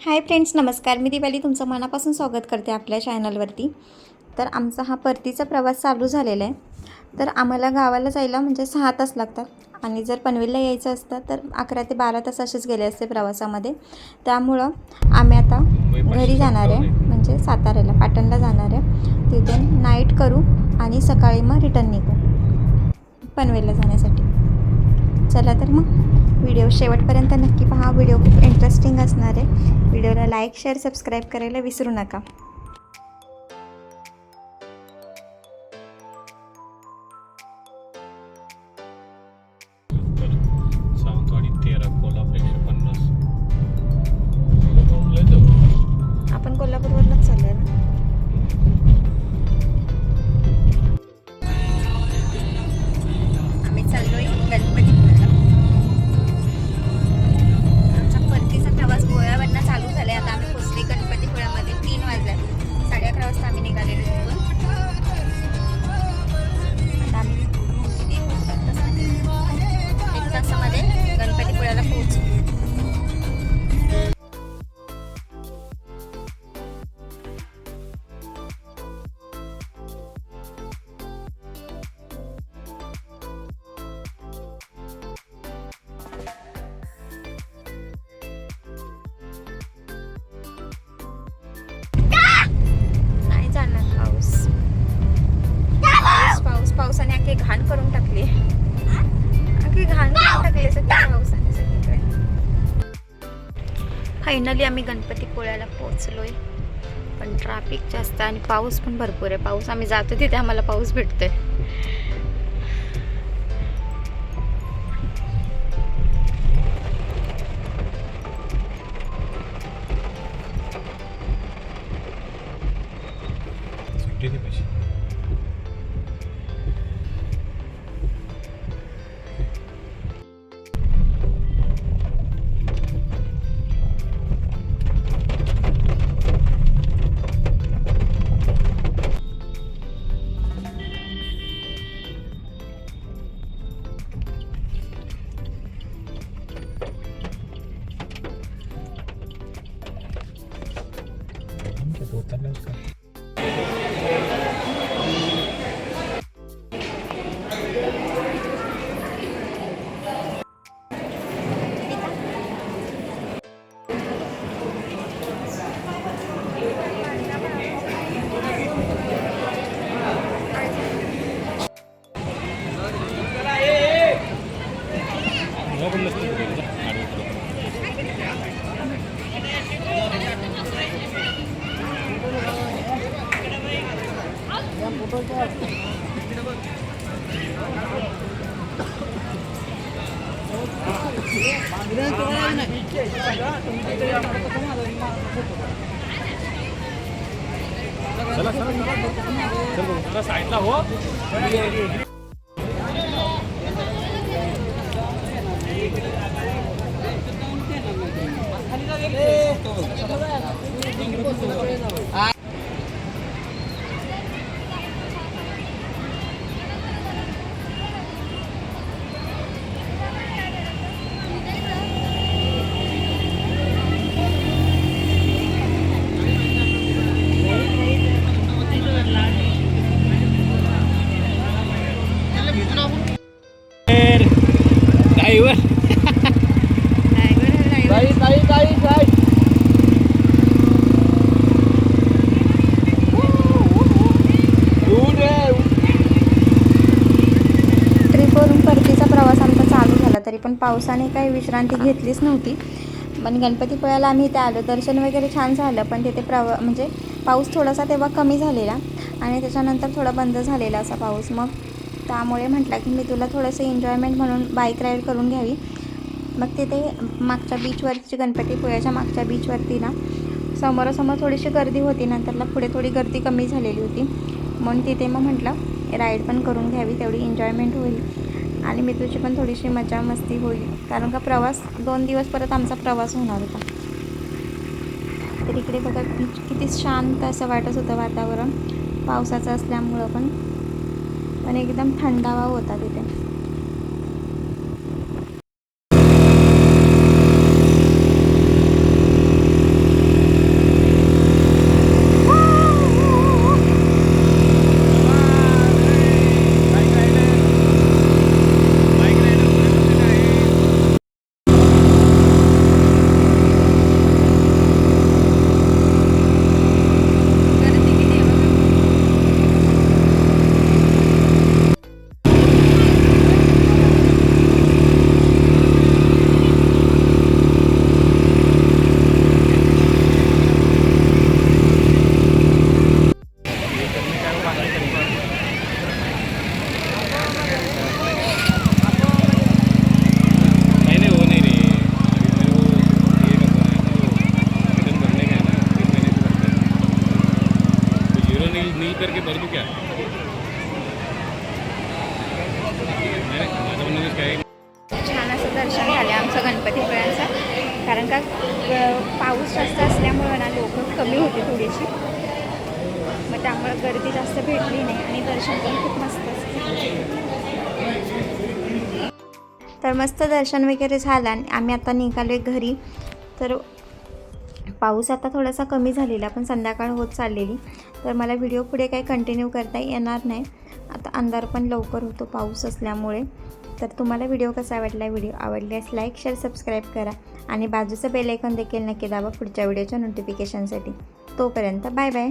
Hi friends नमस्कार. मी दिवाली तुमचं मनापासून स्वागत करते आपल्या चॅनलवरती. तर आमचा हा परतीचा प्रवास चालू झालेला आहे. तर आम्हाला गावाला जायला म्हणजे सहा तास लागतात. आणि जर पनवेलला यायचं असतं तर अकरा ते बारा तास असेच गेले असते प्रवासामध्ये. त्यामुळं आम्ही आता घरी जाणार आहे. म्हणजे साताऱ्याला पाटणला जाणार आहे. तिथून नाईट करू आणि सकाळी मग रिटर्न निघू. पनवेलला जाण्यासाठी. चला तर मग. व्हिडिओ शेवटपर्यंत नक्की पहा. व्हिडिओ खूप इंटरेस्टिंग असणार आहे. व्हिडिओला लाईक शेअर सबस्क्राईब करायला विसरू नका. करून टाकली. आणखी घाण करून टाकली सगळी पावसाने सगळीकडे फायनली आम्ही गणपतीपुळ्याला पोहोचलोय. पण ट्रॅफिक जास्त आणि पाऊस पण भरपूर आहे. पाऊस आम्ही जातो तिथे आम्हाला पाऊस भेटतोय. सुट्टी पैसे. Okay. साईडला हो ड्रायव्हर. ट्रिपवरून परतीचा प्रवास आमचा चालू झाला तरी पण पावसाने काही विश्रांती घेतलीच नव्हती. पण गणपतीपुळ्याला आम्ही इथे आलो. दर्शन वगैरे छान झालं पण तिथे प्रवा म्हणजे पाऊस थोडासा तेव्हा कमी झालेला आणि त्याच्यानंतर थोडा बंद झालेला असा पाऊस. मग त्यामुळे म्हटलं की मी तुला थोडंसं एन्जॉयमेंट म्हणून बाईक राईड करून घ्यावी. मग तिथे मागच्या बीचवरची गणपतीपुळ्याच्या मागच्या बीचवरती ना समोरासमोर थोडीशी गर्दी होती. नंतरला पुढे थोडी गर्दी कमी झालेली होती. म्हणून तिथे मग म्हटलं राईड पण करून घ्यावी तेवढी एन्जॉयमेंट होईल. आणि मी तुझी पण थोडीशी मजा मस्ती होईल. कारण का प्रवास दोन दिवस परत आमचा प्रवास होणार होता. तर इकडे बघा बीच किती शांत असं वाटत होतं वातावरण. पावसाचं असल्यामुळं पण. पण एकदम थंडावा होता तिथे. करके भर दूँ क्या? छान असं दर्शन झालं आमचं गणपतीपुळ्याचं कारण का पाऊस जास्त असल्यामुळे ना लोक कमी होती थोडीशी. मग त्यामुळे गर्दी जास्त भेटली नाही आणि दर्शन पण खूप मस्त असते. तर मस्त दर्शन वगैरे झालं आणि आम्ही आता निघालो घरी. तर पाऊस आता थोडासा कमी झालेला पण संध्याकाळ होत चाललेली. तर मला व्हिडिओ पुढे काही कंटिन्यू करता येणार नाही. आता अंधार पण लवकर होतो पाऊस असल्यामुळे. तर तुम्हाला व्हिडिओ कसा आवडला व्हिडिओ आवडल्यास लाईक शेअर सबस्क्राईब करा. आणि बाजूचं बेल देखील नक्की दाबा पुढच्या व्हिडिओच्या नोटिफिकेशनसाठी तोपर्यंत बाय बाय